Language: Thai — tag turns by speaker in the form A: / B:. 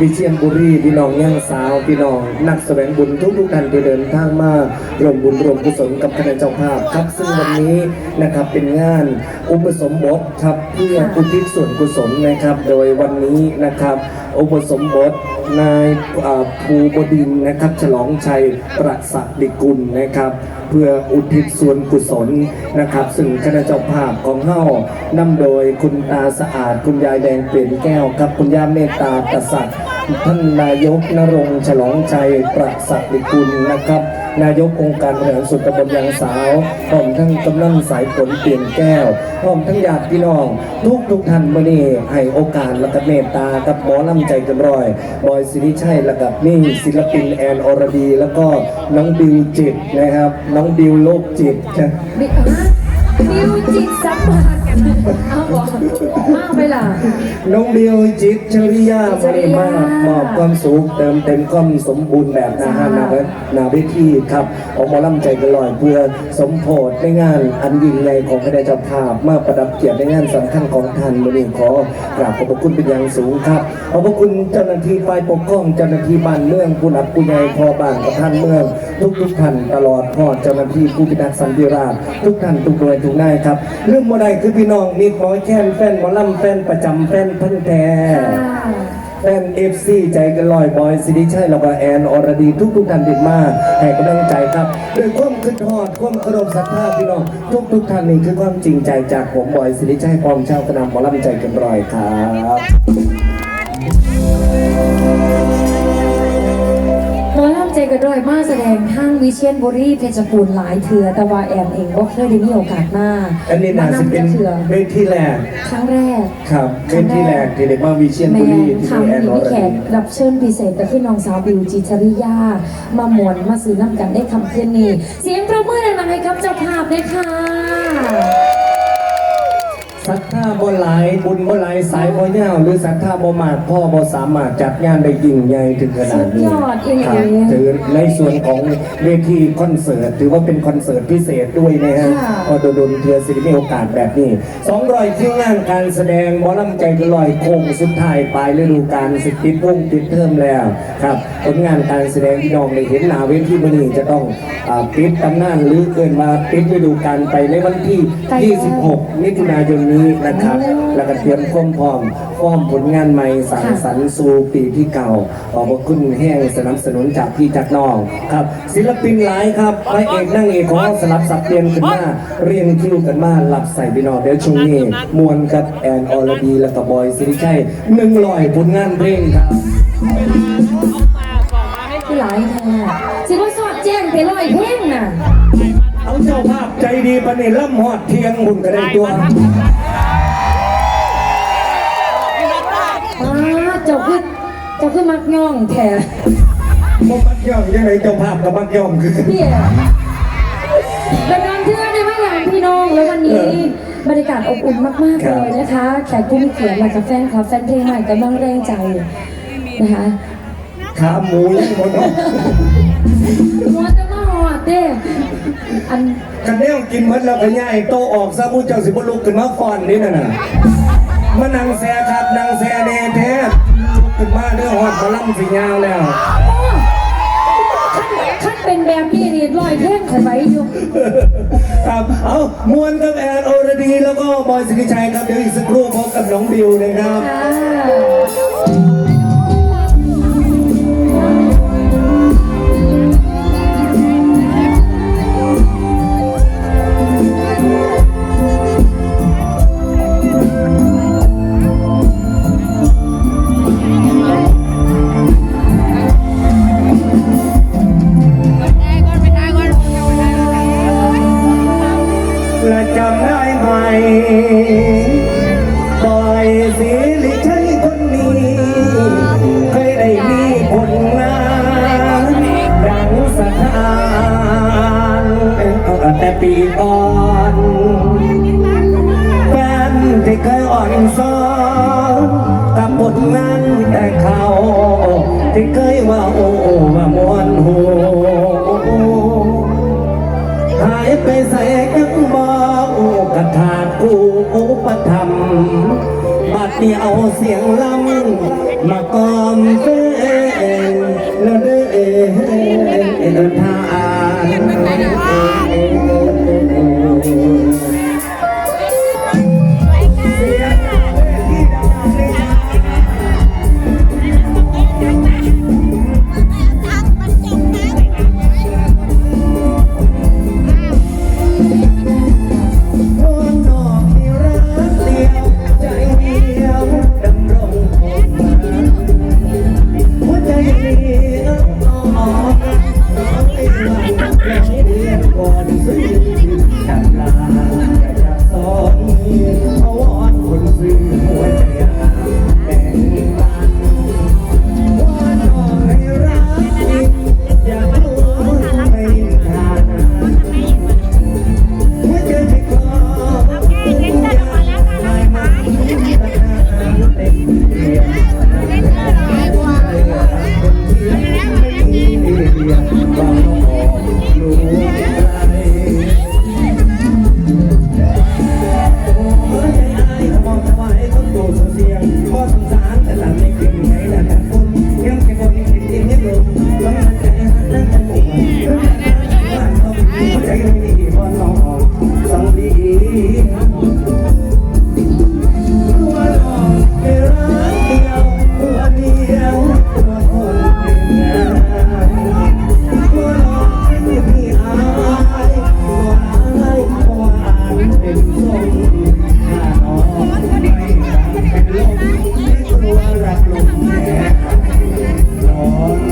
A: วิเชียรบุรีพี่น้องย่างสาวพี่น้องนักแสวงบุญทุกทุกท่านที่เดินทางมารวมบุญรวมกุศลกับคณะเจ้าภาพครับซึ่งวันนี้นะครับเป็นงานอุปสมบทครับเพื่ออุทิศส่วนกุศลนะครับ โดยวันนี้นะครับอุปสมบทนายภูบดินนะครับ ฉลองชัยประสักดิกุลนะครับ เพื่ออุทิศส่วนกุศลนะครับ ซึ่งคณะเจ้าภาพของเฮ้านำโดยคุณตาสะอาดคุณยายแดงเปลี่ยนแก้วครับคุณย่าเมตตากษัตริย์ ท่านนายกนรงฉลองชัยประสักดิกุลนะครับ นายกองค์การบริหารส่วนตำบลยางสาวพร้อมทั้งกำนันสายฝนเปลี่ยนแก้วพร้อมทั้งญาติพี่น้อง ทุกทุกท่านมื่อนี้ให้โอกาสและก็เมตตากับหมอลำใจกันรอยบอยสิริชัยและกับนี่ศิลปินแอนอรดี แล้วก็น้องบิวจิตนะครับ น้องบิวโลกจิตนะ
B: บิฮะบิวจิตสัมผัส เอาบอกมากไปล่ะ
A: น้องบิวจิตชริยา
B: ช
A: วัน
B: ริ
A: นี้
B: ยา
A: มามอบความสุขเติมเต็มความสมบูรณ์แบบนะฮะนาเวนาเวทีครับออกมาล่ำใจกันลอยเพื่อสมโพธในงานอันยิ่งใหญ่ของคณะเจ้าภาพมาประดับเกียรติในงานสำคัญของท่านวันนี้ขอกราบขอบพระคุณเป็นอย่างสูงครับขอบพระคุณเจ้าหน้าที่ฝ่ายปกครองเจ้าหน้าที่บ้านเมืองผู้หลักผู้ใหญ่พอบ้านประธานเมือง ทุกทุกๆท่านตลอดพอดเจ้าหน้าที่ผู้พิทักษ์สันติราษฎร์ทุกท่านทุกหน่วยทุกนายครับเรื่องโมไดคือพี่น้องมีหมอแค้นแฟนหมอลำแฟนประจำแฟนพันธุ์แท้แฟนเอฟซีใจกันลอยบอยสิริชัยแล้วก็แอนอรดีทุกทุกๆท่านเด็ดมากให้กำลังใจครับด้วยความขึ้นทอดความเคารพศรัทธาพี่น้องทุกทุกๆท่านนี่คือความจริงใจจากผมบอยสิริชัยพร้อมชาวคณะหมอลำใจกันลอยครับ
B: หมอลำ ใจกระดอยมาแสดงทางวิเชียนบุรีเพชรบูรณ์หลายเถื่อแต่ว่าแอมเองก็เคยได้มีโอกาสมา
A: อันนี้น่าจะเป็น
B: มำเถื่อ
A: เวทีแรก
B: ครั้งแรก
A: ครับเวทีแรกที่เด็กมาวิเชียน
B: แม่
A: บุรีที่
B: ทำ
A: แอน
B: มี
A: อร
B: แข
A: ดี
B: กรับเชิญพิเศษแต่ที่น้องสาวบิวจิตริยา มามวนมาซื้อน้ำกันได้คำคืนนี้เสียงประมือดังๆให้ครับเจ้าภาพด้วยค่ะ
A: ศรัทธาบ่หลายบุญบ่หลายสายบ่ยาวหรือศรัทธาบ่มากพ่อบ่สามารถจัดงานได้ยิ่งใหญ่ถึงขนาดนี้
B: สุดยอดอีหลี
A: ครับถือในส่วนของเวทีคอนเสิร์ตถือว่าเป็นคอนเสิร์ตพิเศษด้วยนะฮะ
B: ค่ะ
A: พอโดนๆเทือสิมีโอกาสแบบนี้200ที่งานการแสดงหมอลำใจกระลอยโค้งสุดท้ายปลายฤดูกาลสิติดวงติดเทอมแล้วครับผลงานการแสดงที่น้องได้เห็นหน้าเวทีมื้อนี้จะต้องอ่าปิดตำนานหรือเกินมาปิดฤดูกาลไปในวันที่ 26 มิถุนายนนี้นะครับ แล้วก็เตรียมความพร้อมฟ้อมผลงานใหม่สั่งสรรค์สู่ปีที่เก่าขอบพระคุณแห้งสนับสนุนจากพี่จากน้องครับ ศิลปินหลายครับพระเอกนั่งเอกของเราสลับสับเปลี่ยนขึ้นมาเรียงคิวกันมาหลับใส่พี่น้องเดี๋ยวช่วงนี้มวนกับแอนอรดีแล้วก็บอยสิริชัยหนึ่งลอยผลงานเพลงครับ
B: คือหลายแท้สิว่าสอดแจ้งไปลอยเพลงน่ะ
A: เอาเจ้าภาพใจดีปะเนี่ยล่ำหอดเทียงหุ่นก็ได้ตัว
B: จ้าคือมักย่องแท้
A: บ่มักย่อมยังไงเจ้าภาพกับมักย่อมคือ
B: พี่เป็นการเชื่อในว่าอย่างพี่น้องแล้ววันนี้บรรยากาศอบอุ่นมากๆเลยนะคะแขกผู้มีเกียรติและกับแฟนคลับแฟนเพลงใหม่กำลังแรงใจนะคะ
A: ขาหมูยังหมดเนาะ
B: มัวจะมาหอดเด้อัน
A: กันแนวกินหมดแล้วก็ย่ายโตออกซะผู้เจ้าสิบ่ลุกขึ้นมาฟ้อนนี่น่ะน่ะมานั่งแซ่ครับนั่งแซ่แน่แท้ลุกขึ้ นมาเด้อหอดบอลังสิยาวแล้ว
B: ขั้นเป็นแบบนี้นี่ลอยเท่งข่อยไว้อยู่
A: ครับ เอามวนกับแอนโอรดี แล้วก็บอยสิริชัยครับ เดี๋ยวอีกสักครู่พบกับน้องบิวนะครับ ไปใส่ยังบอกกระถาดกูอุปธรรมบัดนี้เอาเสียงลำมาก็ ว่ารักลมแท้ร้อน